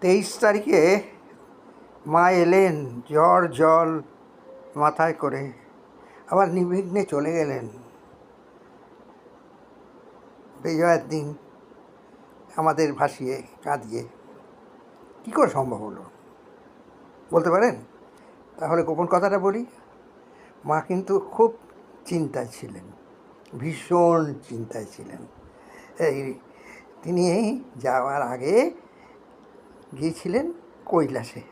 তেইশ তারিখে মা এলেন, জ্বর, জল মাথায় করে আবার নির্বিঘ্নে চলে গেলেন। বিজয়ের দিন আমাদের ভাসিয়ে কাঁদিয়ে, কী করে সম্ভব হলো? বলতে পারেন? তাহলে গোপন কথাটা বলি, মা কিন্তু খুব চিন্তায় ছিলেন, ভীষণ চিন্তায় ছিলেন। এই তিনি যাওয়ার আগে গিয়েছিলেন কৈলাসে।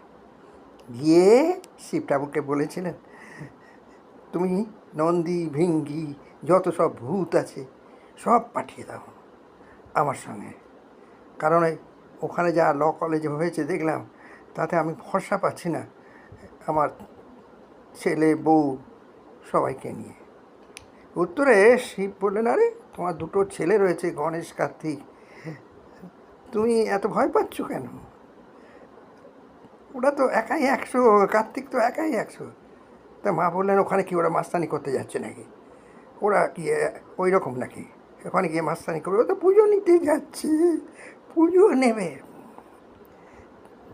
গিয়ে শিব ঠাকুরকে বলেছিলেন, তুমি নন্দী, ভিঙ্গি, যত সব ভূত আছে, সব পাঠিয়ে দাও আমার সঙ্গে। কারণ ওখানে যা ল কলেজে হয়েছে দেখলাম, তাতে আমি ভরসা পাচ্ছি না আমার ছেলে, বউ সবাইকে নিয়ে। উত্তরে শিব বললেন, আরে, তোমার দুটো ছেলে রয়েছে, গণেশ, কার্তিক। তুমি এত ভয় পাচ্ছ কেন? ওরা তো একাই একশো, কার্তিক তো একাই একশো। তা মা বললেন, ওখানে কি ওরা মাস্তানি করতে যাচ্ছে নাকি? ওরা কি, ওই রকম নাকি? ওখানে গিয়ে মাস্তানি করবে? ও তো পুজো নিতে যাচ্ছে, পুজো নেবে।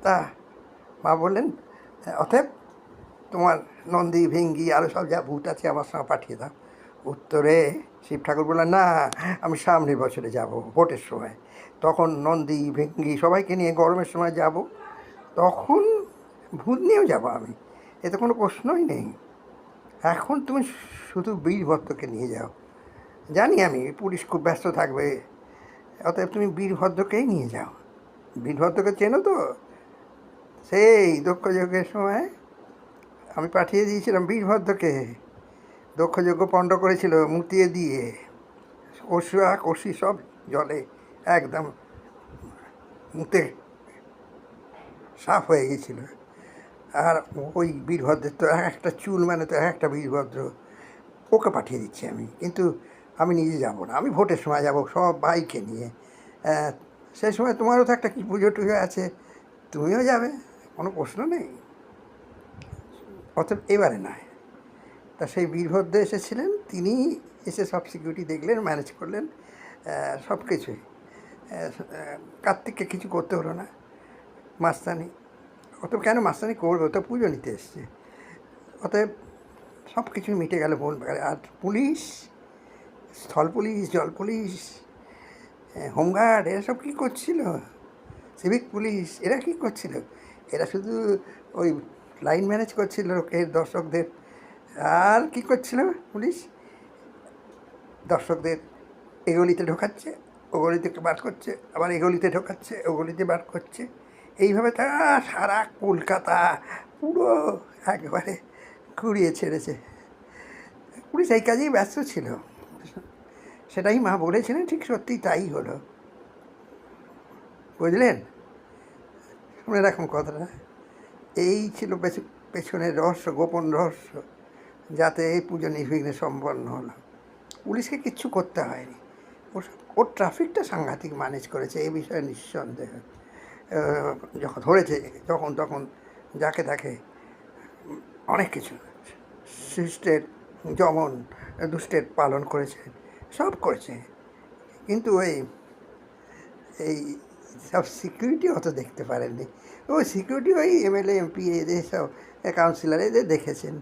তা মা বললেন, অতএব তোমার নন্দী, ভেঙ্গি আরও সব যা ভূত আছে আমার সঙ্গে পাঠিয়ে দাও। উত্তরে শিব ঠাকুর বললেন, না, আমি সামনের বছরে যাব, ভোটের সময়। তখন নন্দী, ভেঙ্গি সবাইকে নিয়ে গরমের সময় যাব। তখন ভূত নিয়েও যাব আমি। এতে কোনো প্রশ্নই নেই। এখন তুমি শুধু বীরভদ্রকে নিয়ে যাও। জানি আমি, পুলিশ খুব ব্যস্ত থাকবে। অতএব তুমি বীরভদ্রকেই নিয়ে যাও। বীরভদ্রকে চেনো তো? সেই দক্ষ যজ্ঞের সময় আমি পাঠিয়ে দিয়েছিলাম বীরভদ্রকে। দক্ষযজ্ঞ পণ্ড করেছিল মুতিয়ে দিয়ে। কষুয়া কষি সব জলে একদম মুতে সাফ হয়ে গেছিল। আর ওই বীরভদ্রের তো এক একটা চুল মানে তো এক একটা বীরভদ্র ওকে পাঠিয়ে দিচ্ছি আমি। কিন্তু আমি নিজে যাব না। আমি ভোটের সময় যাব সব বাইকে নিয়ে। সেই সময় তোমারও তো একটা কী পুজো টুজো আছে, তুমিও যাবে, কোনো প্রশ্ন নেই। অতএব এবারে নয়। তা সেই বীরভদ্র এসেছিলেন, তিনি এসে সব সিকিউরিটি দেখলেন ম্যানেজ করলেন সব কিছুই কার্তিককে কিছু করতে হলো না। মাস্তানি। অত কেন মাস্তানি করবে? তো পুজো নিতে এসছে। অতএব সব কিছু মিটে গেল বল আর পুলিশ, স্থল পুলিশ, জল পুলিশ হোমগার্ড, এরা সব কী করছিল? সিভিক পুলিশ, এরা কী করছিল? এরা শুধু ওই লাইন ম্যানেজ করছিল লোকের দর্শকদের। আর কি করছিল পুলিশ? দর্শকদের এগলিতে ঢোকাচ্ছে, ওগলিতে বার করছে, আবার এগলিতে ঢোকাচ্ছে, ওগলিতে বার করছে। এইভাবে তারা সারা কলকাতা পুরো একেবারে ঘুরিয়ে ছেড়েছে। পুলিশ এই কাজেই ব্যস্ত ছিল। সেটাই মা বলেছিলেন, ঠিক সত্যি তাই হলো। বুঝলেন? শুনে রাখুন কথাটা। এই ছিল পেছ- পেছনের রহস্য, গোপন রহস্য, যাতে এই পুজো নির্বিঘ্নে সম্পন্ন হলো। পুলিশকে কিচ্ছু করতে হয়নি। ওর ট্রাফিকটা সাংঘাতিক ম্যানেজ করেছে এই বিষয়ে নিঃসন্দেহ। যখন ধরেছে যখন তখন যাকে তাকে অনেক কিছু। শিষ্টের যেমন, দুষ্টের পালন করেছে, সব করেছে। কিন্তু ওই, এই সব সিকিউরিটি অত দেখতে পারেননি। ওই সিকিউরিটি ওই এমএলএ এমপি এদের সব কাউন্সিলর এদের দেখেছেন।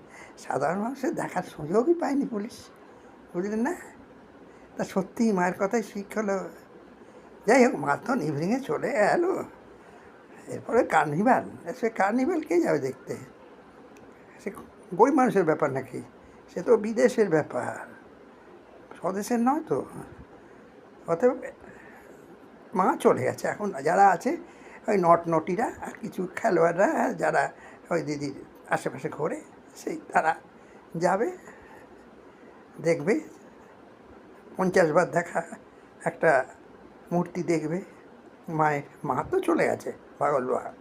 সাধারণ মানুষের দেখার সুযোগই পায়নি পুলিশ। বুঝলেন না? তা সত্যিই মায়ের কথাই শিখ হলো, যাই হোক মা তো ইভিনিংয়ে চলে এলো। এরপরে কার্নিভাল। সে কার্নিভাল কে যাবে দেখতে? সে গরিব মানুষের ব্যাপার নাকি? সে তো বিদেশের ব্যাপার। স্বদেশের নয় তো। অতএব মা চলে গেছে। এখন যারা আছে, ওই নট নটিরা আর কিছু খেলোয়াড়রা, যারা ওই দিদির আশেপাশে ঘোরে, সেই তারা যাবে, দেখবে। পঞ্চাশ বার দেখা, একটা মূর্তি দেখবে। মায়ের মা তো চলে গেছে। فغلوها